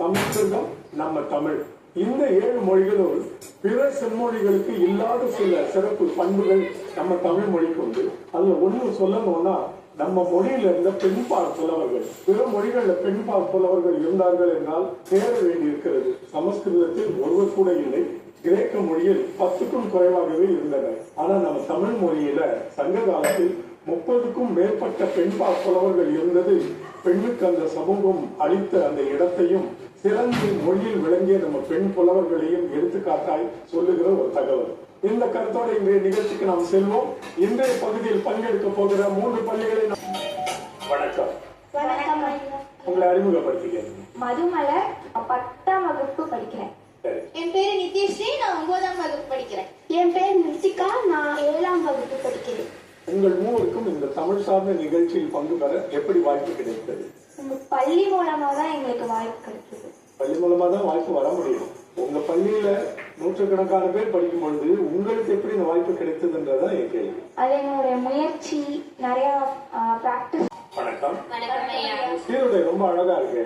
சமஸ்கிருதம் நம்ம தமிழ். இந்த ஏழு மொழிகளும் பிற செம்மொழிகளுக்கு இல்லாத சில சிறப்பு பண்புகள் நம்ம தமிழ் மொழிக்கு உண்டு. அதுல ஒண்ணு சொல்லணும்னா நம்ம மொழியில இருந்த பெண்பால் புலவர்கள் பிற மொழிகள்ல பெண்பால் புலவர்கள் இருந்தார்கள் என்றால் வேண்டி வேண்டியிருக்கிறது சமஸ்கிருதத்தில் ஒருவர் கூட இல்லை. கிரேக்க மொழியில் பத்துக்கும் குறைவாகவே இருந்தனர். ஆனா நம்ம தமிழ் மொழியில சங்க காலத்தில் முப்பதுக்கும் மேற்பட்ட பெண்பால் புலவர்கள் இருந்தது. பெண்ணுக்கு அந்த சமூகம் அளித்த அந்த இடத்தையும் சிறந்த மொழியில் விளங்கிய நம்ம பெண் புலவர்களையும் எடுத்துக்காட்டாய் சொல்லுகிற ஒரு தகவல். இந்த கருத்தோட இன்றைய நிகழ்ச்சிக்கு நாம் செல்வோம். இன்றைய பகுதியில் பங்கெடுக்க போகிற மூன்று பள்ளிகளை நாம் வணக்கம். உங்களை அறிமுகப்படுத்திக்கிறேன். மதுமலர் பத்தாம் வகுப்பு படிக்கிறேன். என் பேரு நித்யஸ்ரீ நான் ஒன்பதாம் வகுப்பு படிக்கிறேன். என் பேர் மிர்சிகா நான் ஏழாம் வகுப்பு படிக்கிறேன். உங்கள் மூவருக்கும் இந்த தமிழ் சார்ந்த நிகழ்ச்சியில் பங்கு பெற எப்படி வாய்ப்பு கிடைத்தது? பள்ளி மூலமா தான் எங்களுக்கு வாய்ப்பு கிடைச்சது பள்ளி மூலமா தான் வாய்ப்பு வர முடியும். உங்க பள்ளியில நூற்றுக்கணக்கான பேர் படிக்கும் பொழுது உங்களுக்கு எப்படி இந்த வாய்ப்பு கிடைத்ததுன்றதான் என் கேள்வி. அது என்னுடைய முயற்சி நிறைய ப்ராக்டிஸ் வணக்கம். சீருடை ரொம்ப அழகா இருக்கு.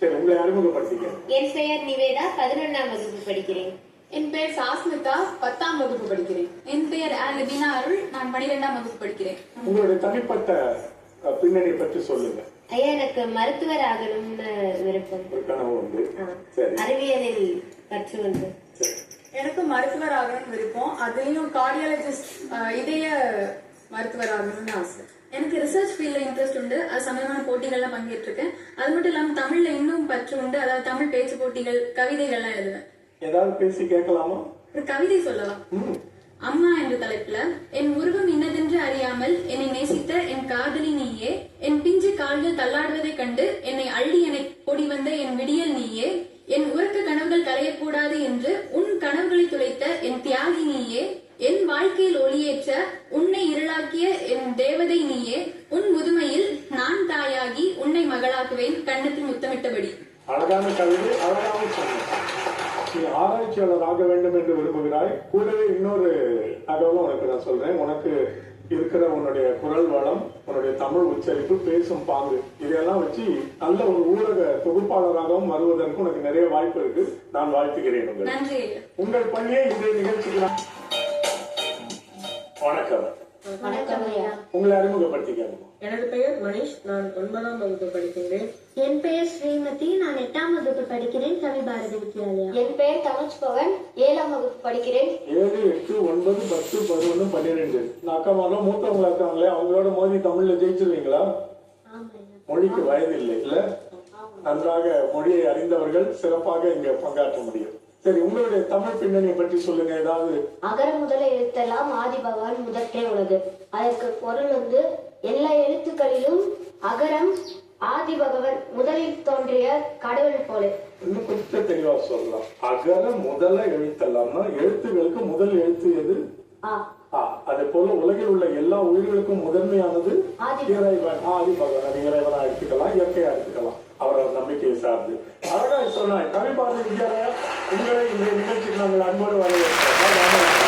சரி உங்களை அறிமுகப்படுத்திக்க. என் பெயர் நிவேதா பதினொன்றாம் வகுப்பு படிக்கிறேன். என் பெயர் சாஸ்மிதா பத்தாம் வகுப்பு படிக்கிறேன். என் பெயர் ஆலபினா அருள் நான் பனிரெண்டாம் வகுப்பு படிக்கிறேன். உங்களுடைய தனிப்பட்ட பின்னணி பற்றி சொல்லுங்க. ஐயா எனக்கு மருத்துவர் ஆகணும்னு விருப்பம். அறிவியலில் கற்று வந்து சரி. எனக்கு மருத்துவர் ஆகணும்னு விருப்பம். அதுலயும் கார்டியாலஜிஸ்ட் இதய மருத்துவர் ஆகணும்னு ஆசை. எனக்கு ரிசர்ச் ஃபீல்ட்ல இன்ட்ரெஸ்ட் உண்டு. அது சம்பந்தமான போட்டிகள்ல பங்கேற்றிருக்கேன். அது மட்டும் இல்லாம தமிழ்ல இன்னும் பற்று உண்டு. அதாவது தமிழ் பேச்சு போட்டிகள் கவிதைகள்லாம் எழுதுவேன். ஏதாவது பேசி கேட்கலாமா? ஒரு கவிதை சொல்லலாம். அம்மா என்ற தலைப்புல என் உருவம் இன்னதென்று அறியாமல் என்னை நேசித்த காதலி நீயே என் பிஞ்சு கால்கள் தள்ளாடுவதைக் கண்டு என்னை அள்ளி என ஓடி வந்த என் விடியல் நீயே என் உறக்க கனவுகள் கலையக்கூடாது என்று உன் கனவுகளை துளைத்த என் தியாகி நீயே என் வாழ்க்கையில் ஒளியேற்ற உன்னை இருளாக்கிய என் தேவதை நீயே உன் முதுமையில் நான் தாயாகி உன்னை மகளாக்குவேன் கண்ணத்தில் முத்தமிட்டபடி. அழகான கவிதை அழகாக நீ ஆராய்ச்சியாளர் ஆக வேண்டும் என்று விரும்புகிறாய். கூடவே இன்னொரு தகவலும் உனக்கு நான் சொல்றேன். உனக்கு இருக்கிற உன்னுடைய குரல் வளம் உன்னுடைய தமிழ் உச்சரிப்பு பேசும் பாங்கு இதையெல்லாம் வச்சு நல்ல ஒரு ஊடக தொகுப்பாளராகவும் வருவதற்கு உனக்கு நிறைய வாய்ப்பு இருக்கு. நான் வாழ்த்துகிறேன் உங்களை. உங்கள் பள்ளியை இன்றைய நிகழ்ச்சிக்கு வணக்கம். உங்களை அறிமுகப்படுத்திக்கணும் எனது பெயர் மணிஷ். நான் ஒன்பதாம் வகுப்பு படிக்கின்றேன். என் பெயர் ஸ்ரீமதி. நான் எட்டாம் வகுப்பு படிக்கிறேன். கவி பாரதி வித்யாலயா. என் பெயர் தனுஜ் பவன். வகுப்பு படிக்கிறேன். ஏழு எட்டு ஒன்பது பத்து பதினொன்று பன்னிரெண்டு. இந்த அக்கா மரம் மூத்தவங்களா இருக்காங்களே அவங்களோட மோதி தமிழ்ல ஜெயிச்சிருவீங்களா? மொழிக்கு வயது இல்லை? இல்ல நன்றாக மொழியை அறிந்தவர்கள் சிறப்பாக இங்க பங்காற்ற முடியும். சரி உங்களுடைய தமிழ் பின்னணியை பற்றி சொல்லுங்க ஏதாவது. அகர முதல எழுத்தெல்லாம் ஆதி பகவான் முதற்றே உலகு அதற்கு பொருள் வந்து எல்லா எழுத்துக்களிலும் அகரம் ஆதி பகவன் முதலில் தோன்றிய கடவுள் போல. இன்னும் கொஞ்சம் தெளிவா சொல்லலாம். அகர முதல எழுத்தெல்லாம்னா எழுத்துகளுக்கு முதல் எழுத்து எது? அதே போல உலகில் உள்ள எல்லா உயிர்களுக்கும் முதன்மையானது இறைவன். ஆதி பகவான். இறைவனா எடுத்துக்கலாம் இயற்கையா எடுத்துக்கலாம். அவரவர் நம்பிக்கையை சார்ந்து. அழகா சொன்னாய் கவி பாரதி வித்யாலயா உங்களை இந்த நிகழ்ச்சிக்கு நாங்கள் அன்போடு வரவேற்கிறோம்.